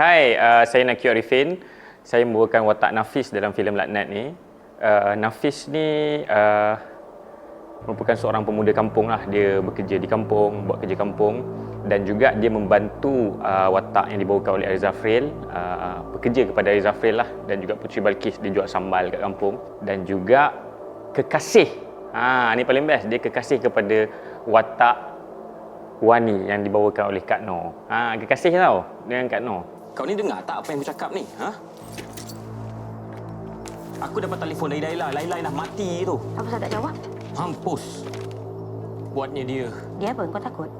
Hai, uh, saya Naki Arifin. Saya membawakan watak Nafis dalam filem Laknat ni. Uh, Nafis ni uh, merupakan seorang pemuda kampung lah. Dia bekerja di kampung, buat kerja kampung dan juga dia membantu uh, watak yang dibawakan oleh Arizal Fril uh, bekerja kepada Arizal Fril lah dan juga Putri Balkis dia jual sambal kat kampung dan juga kekasih ha, ni paling best dia kekasih kepada watak Wani yang dibawakan oleh Kak Noh. Ha, kekasih tau dengan Kak Noh. Kau ni dengar tak apa yang aku cakap ni? Ha? Aku dapat telefon dari Laila. Laila dah mati tu. Apa saya tak jawab? Mampus. Buatnya dia. Dia apa? Kau takut?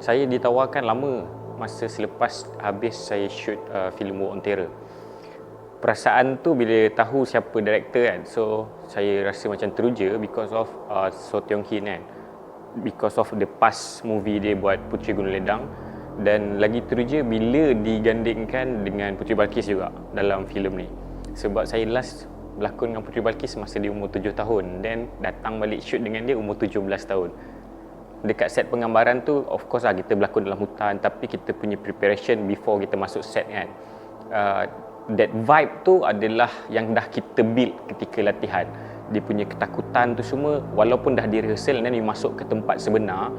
Saya ditawarkan lama masa selepas habis saya shoot uh, filem War on Terror. Perasaan tu bila tahu siapa director kan. So saya rasa macam teruja because of uh, So Tiong Hin kan. Because of the past movie dia buat Puteri Gunung Ledang dan lagi teruja bila digandingkan dengan Puteri Balkis juga dalam filem ni. Sebab saya last berlakon dengan Puteri Balkis masa dia umur 7 tahun. Dan datang balik shoot dengan dia umur 17 tahun. Dekat set penggambaran tu of course lah kita berlakon dalam hutan tapi kita punya preparation before kita masuk set kan. Uh, that vibe tu adalah yang dah kita build ketika latihan. Dia punya ketakutan tu semua walaupun dah di rehearsal dan dia masuk ke tempat sebenar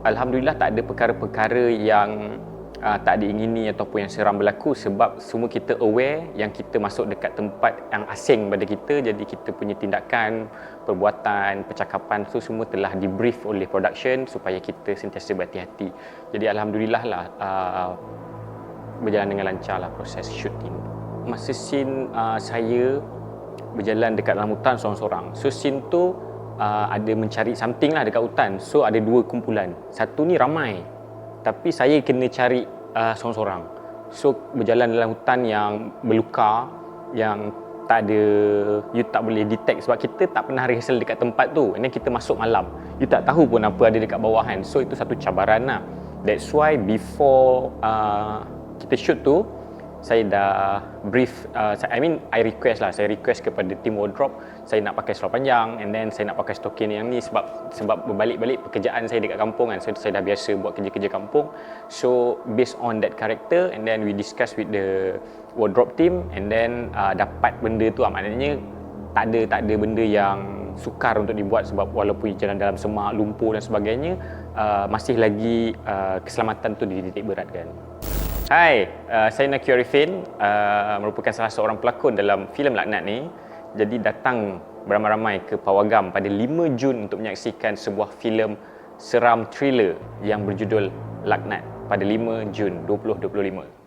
Alhamdulillah tak ada perkara-perkara yang uh, tak diingini ataupun yang seram berlaku sebab semua kita aware yang kita masuk dekat tempat yang asing pada kita jadi kita punya tindakan, perbuatan, percakapan tu semua telah di brief oleh production supaya kita sentiasa berhati-hati. Jadi alhamdulillah lah uh, berjalan dengan lancar lah proses shooting. Masa scene uh, saya berjalan dekat dalam hutan seorang-seorang. So scene tu uh, ada mencari something lah dekat hutan. So ada dua kumpulan. Satu ni ramai. Tapi saya kena cari uh, seorang-seorang. So berjalan dalam hutan yang berluka, yang tak ada, you tak boleh detect sebab kita tak pernah rehearsal dekat tempat tu. Then kita masuk malam. You tak tahu pun apa ada dekat bawah kan. So itu satu cabaran lah. That's why before uh, kita shoot tu, saya dah brief uh, I mean I request lah. Saya request kepada tim wardrobe saya nak pakai seluar panjang and then saya nak pakai stokin yang ni sebab sebab berbalik-balik pekerjaan saya dekat kampung kan. So saya dah biasa buat kerja-kerja kampung. So based on that character and then we discuss with the wardrobe team and then uh, dapat benda tu ah, maknanya tak ada tak ada benda yang sukar untuk dibuat sebab walaupun jalan dalam semak lumpur dan sebagainya uh, masih lagi uh, keselamatan tu dititik beratkan Hai, uh, saya Naki Arifin, uh, merupakan salah seorang pelakon dalam filem Laknat ni. Jadi datang beramai-ramai ke Pawagam pada 5 Jun untuk menyaksikan sebuah filem seram thriller yang berjudul Laknat pada 5 Jun 2025.